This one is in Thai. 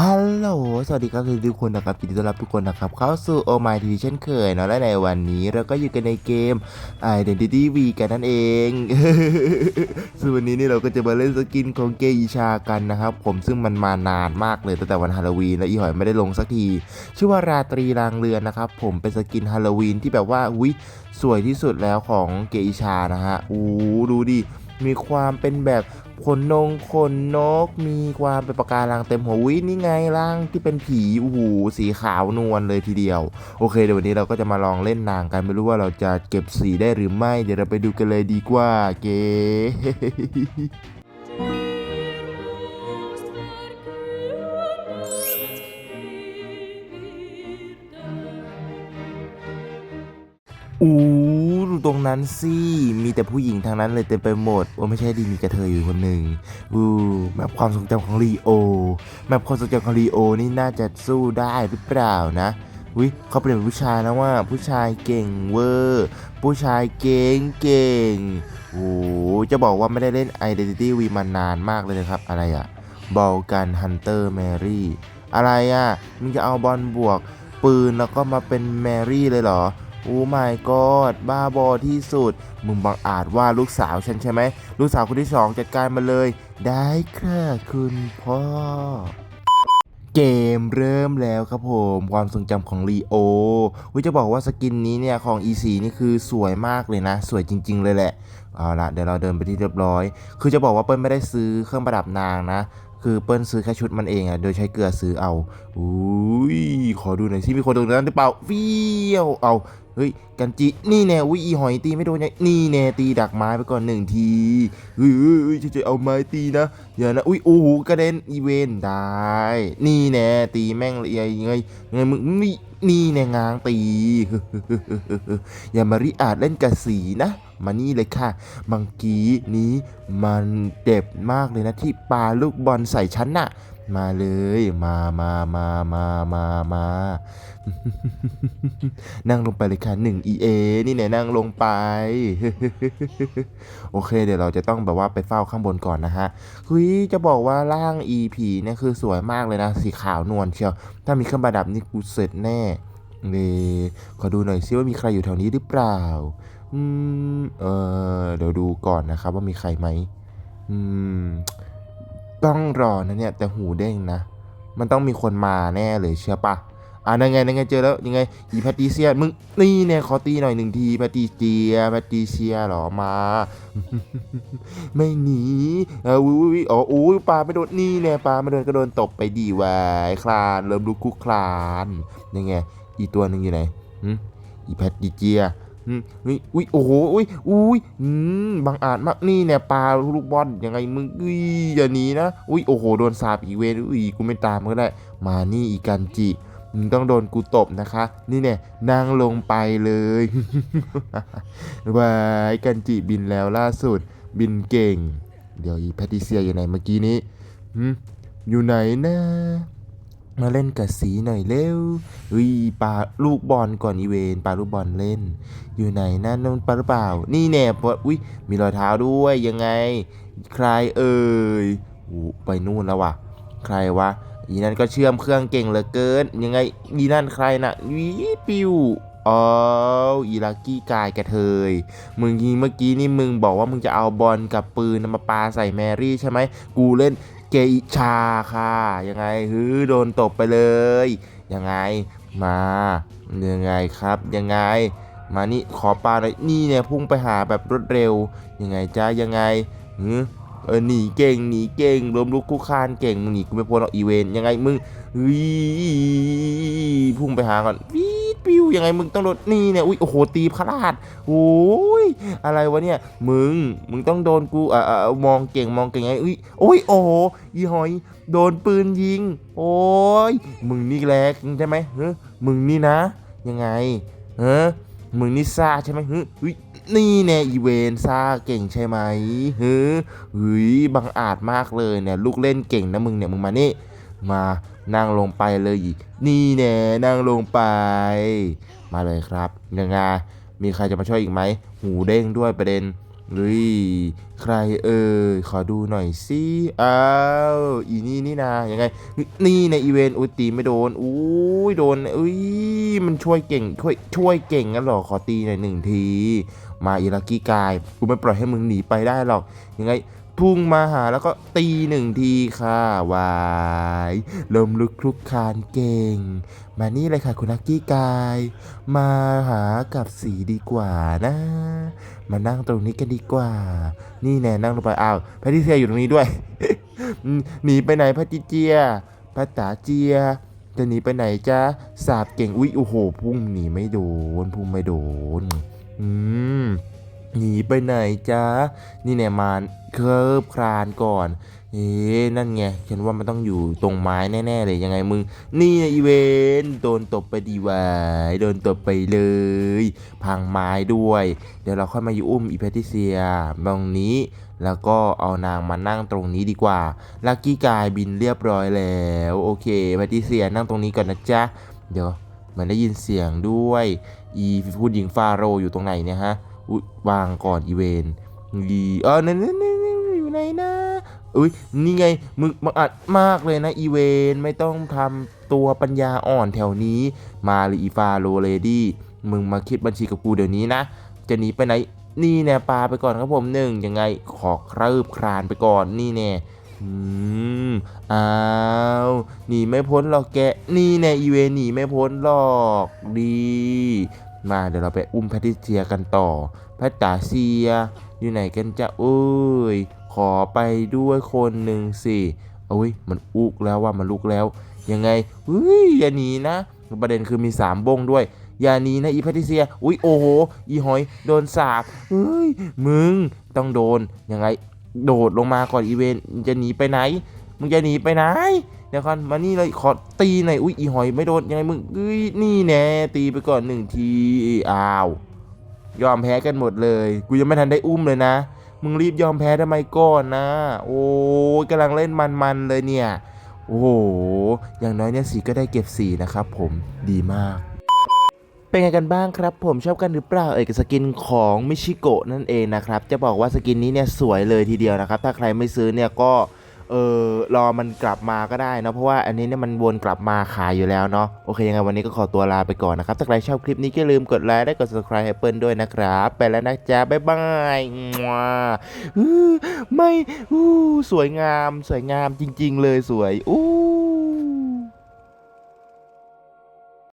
ฮัลโหล สวัสดีครับทุกคนนะครับยินดีต้อนรับทุกคนนะครับ เข้าสู่โอมายทีวีเช่นเคยเนาะและในวันนี้เราก็อยู่กันในเกม Identity V กันนั่นเองซึ่งวันนี้นี่เราก็จะมาเล่นสกินของเกอิชากันนะครับ ผมซึ่งมันมานานมากเลยตั้งแต่วันฮาโลวีนแล้วอีหอยไม่ได้ลงสักที ชื่อว่าราตรีรางเรือนนะครับ ผมเป็นสกินฮาโลวีนที่แบบว่าอุ้ยสวยที่สุดแล้วของเกอิชานะฮะอู้ดูดิมีความเป็นแบบ ขนนงขนนกมีความเป็นประการังเต็มหัววินี่ไงร่างที่เป็นผีโอ้โหสีขาวนวลเลยทีเดียว โอเคเดี๋ยววันนี้เราก็จะมาลองเล่นนางกันไม่รู้ว่าเราจะเก็บสีได้หรือไม่ เดี๋ยวเราไปดูกันเลยดีกว่าเก๋อู้ดู ตรงนั้นสิมีแต่ผู้หญิงทางนั้นเลยเต็มไปหมดว่าไม่ใช่ดีมีกระเทยอยู่คนหนึ่งอู้แบบความทรงจำของลีโอแบบความทรงจำของลีโอนี่น่าจะสู้ได้หรือเปล่านะวิเขาเปลี่ยนเป็นผู้ชายแล้วว่าผู้ชายเก่งเวอร์ผู้ชายเก่งเก่งโอ้จะบอกว่าไม่ได้เล่น Identity V มานานมากเลยนะครับ อะไรอะบอลกันฮันเตอร์แมรี่อะไรอะมึงจะเอาบอลบวกปืนแล้วก็มาเป็นแมรี่เลยเหรอ โอ้ my god บ้าบอที่สุด มึงบังอาจว่าลูกสาวฉันใช่ไหม ลูกสาวคนที่สองจัดการมาเลย ได้ค่ะคุณพ่อ เกมเริ่มแล้วครับผม ความทรงจำของลีโอวิจะบอกว่าสกินนี้เนี่ย ของ E4 นี่คือสวยมากเลยนะ สวยจริง ๆ เลยแหละเอาละเดี๋ยวเราเดินไปที่เรียบร้อย คือจะบอกว่าเปิ้ลไม่ได้ซื้อเครื่องประดับนางนะ คือเปิ้ลซื้อแค่ชุดมันเองอะโดยใช้เกลือซื้อเอาอุ้ยขอดูหน่อยสิมีคนตรงนั้นหรือเปล่าเฟี้ยวเอาเฮ้ยกันจินี่แน่อุ้ยอีหอยตีไม่โดนยังนี่แน่ตีดักไม้ไปก่อนหนึ่งทีเฮ้ยเฮ้ยเฮ้ยจะเอาไม้ตีนะอย่านะอุ้ยโอ้โหกระเด็นอีเวนได้นี่แน่ตีแม่งเลยยังไงยังไงมึงนี่นี่แน่งางตีอย่ามาริอาจเล่นกระสีนะ มานี่เลยค่ะ มังกี้นี้มันเด็บมากเลยนะที่ปาลูกบอลใส่ฉันน่ะ มาเลย มามามามามามานั่งลงไปเลยค่ะหนึ่ง EA นี่เนี่ยนั่งลงไป โอเค เดี๋ยวเราจะต้องแบบว่าไปเฝ้าข้างบนก่อนนะฮะเฮ้ยจะบอกว่าร่าง EP เนี่ยคือสวยมากเลยนะ สีขาวนวลเชียว ถ้ามีเครื่องประดับนี่กูเสร็จแน่เลยขอดูหน่อยซิว่ามีใครอยู่แถวนี้หรือเปล่า อืม เออเดี๋ยวดูก่อนนะครับว่ามีใครไหม อืม ต้องรอนะเนี่ย แต่หูเด้งนะ มันต้องมีคนมาแน่เลยเชื่อปะอ่านั่นไงนั่นไงเจอแล้วยังไงอีแพตติเซียมึงนี่เนี่ยขอตีหน่อยหนึ่งทีแพตติเจียแพตติเซียหรอมา ไม่หนีเอออุ้ยอ๋ออุ้ยปลาไม่โดนนี่เนี่ยปลาไม่โดนก็โดนตบไปดีวายคลานเริ่มลุกคุกคลานยังไงอีตัวหนึ่งอยู่ไหนอีแพตติเจีย อุ้ยอุ้ยโอ้โหอุ้ยอุ้ยอืมบางอาจมากนี่เนี่ยปลาลูกบอลยังไงมึงอุ้ยอย่าหนีนะอุ้ยโอ้โหโดนสาบอีเวนอุ้ยกูไม่ตามก็ได้ มานี่อีกันจิมึงต้องโดนกูตบนะคะ นี่เนี่ยนั่งลงไปเลยวายกันจิบินแล้วล่าสุด บินเก่ง เดี๋ยวอีแพทิเซียอยู่ไหนเมื่อกี้นี้อยู่ไหนนะ มาเล่นกับสีหน่อยเร็วอุ้ยปาลูกบอลก่อนอีเวนปาลูกบอลเล่น อยู่ไหนนะนนู่นปาหรือเปล่า นี่แน่ปะอุ้ยมีรอยเท้าด้วยยังไง ใครเอ่ยไปนู่นแล้ววะใครวะอีนั่นก็เชื่อมเครื่องเก่งเหลือเกิน ยังไงอีนั่นใครนะวิปิวอ๋ออีลักกี้กายกระเทย มึงยิงเมื่อกี้นี่มึงบอกว่ามึงจะเอาบอลกับปืนมาปาใส่แมรี่ใช่ไหม กูเล่น เกอิชาค่ะ ยังไงฮือโดนตบไปเลย ยังไงมา ยังไงครับ ยังไง มานี่ขอปลาหน่อยนี่เนี่ยพุ่งไปหาแบบรวดเร็ว ยังไงจ้ายังไงหือเออหนีเก่งหนีเก่งรวมลุกคู่คานเก่งมึงหนีกูไม่พ้นหรอกอีเวนยังไงมึงเฮ้ยพุ่งไปหาก่อนปี๊ด ปิ้วยังไงมึงต้องโดนนี่เนี่ยอุ้ยโอ้โหตีพลาดโอ้ยอะไรวะเนี่ยมึงมึงต้องโดนกูอ่ามองเก่งมองเก่งไงอุ้ยโอ้ยโอ้โหอีหอย โดนปืนยิง โอ้ยมึงนี่แหละใช่ไหมเฮ้มึงนี่นะ ยังไงเฮ้มึงนี่ซ่าใช่ไหมเฮ้ยนี่แน่อีเวนซ่าเก่งใช่ไหมเฮ้ยเฮ้ยบังอาจมากเลยเนี่ยลูกเล่นเก่งนะมึงเนี่ยมึงมานี่ มานั่งลงไปเลยอีก นี่แน่นั่งลงไป มาเลยครับยังไงมีใครจะมาช่วยอีกไหม หูเด้งด้วยประเด็นเฮ้ยใครเอ่ยขอดูหน่อยสิอ้าวอีนี่นี่นายังไง นี่ในอีเวนต์อุ้ยตีไม่โดนอุ้ยโดนอุ้ยมันช่วยเก่งช่วยช่วยเก่งงั้นหรอขอตีหน่อยหนึ่งที มาอีลักกี้กายกูไม่ปล่อยให้มึงหนีไปได้หรอกยังไง พุ่งมาหาแล้วก็ตีหนึ่งทีค่ะวายลมลุกคลุกคานเก่ง มานี่เลยค่ะคุณลักกี้กาย มาหากับสีดีกว่านะ มานั่งตรงนี้กันดีกว่า นี่แน่นั่งลงไปอ้าวแพทริเซียอยู่ตรงนี้ด้วยหนีไปไหนพัติเจียพัตตาเจีย จะหนีไปไหนจ๊ะสาบเก่งอุ๊ยโอ้โหพุ่งหนีไม่โดนพุ่งไม่โดน อืม หนีไปไหนจ๊ะนี่แน่มาเคิร์บคลานก่อน เอ๊ะนั่นไง ฉันว่ามันต้องอยู่ตรงไม้แน่ๆเลยยังไงมึง นี่อีเวนต์โดนตบไปดีวายโดนตบไปเลย พังไม้ด้วย เดี๋ยวเราค่อยมาอยู่อุ้มอีแพทิเซียตรงนี้ แล้วก็เอานางมานั่งตรงนี้ดีกว่า ลักกี้กายบินเรียบร้อยแล้ว โอเคแพทิเซียนั่งตรงนี้ก่อนนะจ๊ะ เดี๋ยวเหมันได้ยินเสียงด้วย อีผู้หญิงฟาโรอยู่ตรงไหนเนี่ยฮะ วางก่อนอีเวนอีเออนั่นนั่นนั่นอยู่ไหนนะอุ้ยนี่ไงมึงมาอัดมากเลยนะอีเวนไม่ต้องทำตัวปัญญาอ่อนแถวนี้ มาเลยอีฟาโรเลดี้มึงมาคิดบัญชีกับกูเดี๋ยวนี้นะ จะหนีไปไหนนี่แน่ปลาไปก่อนครับผมหนึ่งยังไงขอครืบคลานไปก่อนนี่แน่อืมอ้าวหนีไม่พ้นหรอกแกนี่แน่อีเวนหนีไม่พ้นหรอกดี มาเดี๋ยวเราไปอุ้มแพทริเซียกันต่อแพทตาเซีย อยู่ไหนกันจะเอ้ย ขอไปด้วยคนหนึ่งสิเอ้ยมันอุกแล้วว่ามันลุกแล้ว ยังไงเฮ้ยอย่าหนีนะ ประเด็นคือมีสามบงด้วยอย่าหนีนะอีแพทิเซีย อุ้ยโอ้โห อีหอยโดนสาบเฮ้ย มึง ต้องโดน ยังไง โดดลงมาก่อนอีเวนจะหนีไปไหน มึงจะหนีไปไหนเดี๋ยวก่อนมานี่เลยขอตีหน่อยอุ้ยอีหอยไม่โดนยังไงมึงเอ้ยนี่แน่ตีไปก่อนหนึ่งทีอ้าว ยอมแพ้กันหมดเลย กูยังไม่ทันได้อุ้มเลยนะ มึงรีบยอมแพ้ทำไมก่อนนะ โอ้ยกำลังเล่นมันๆเลยเนี่ยโอ้โห อย่างน้อยเนี่ยสีก็ได้เก็บสีนะครับผม ดีมาก เป็นไงกันบ้างครับ ผมชอบกันหรือเปล่าเอกสกินของมิชิโกะนั่นเองนะครับ จะบอกว่าสกินนี้เนี่ยสวยเลยทีเดียวนะครับ ถ้าใครไม่ซื้อเนี่ยก็ เออรอมันกลับมาก็ได้นะเพราะว่าอันนี้เนี่ยมันวนกลับมาขายอยู่แล้วเนาะโอเคยังไงวันนี้ก็ขอตัวลาไปก่อนนะครับ ถ้าใครชอบคลิปนี้ก็อย่าลืมกดไลค์และกด subscribe ให้เปิ้ลด้วยนะครับ ไปแล้วนะจ๊ะบ๊ายบายงัวอื้อไม่อู้สวยงามสวยงามจริง ๆ เลยสวยอู้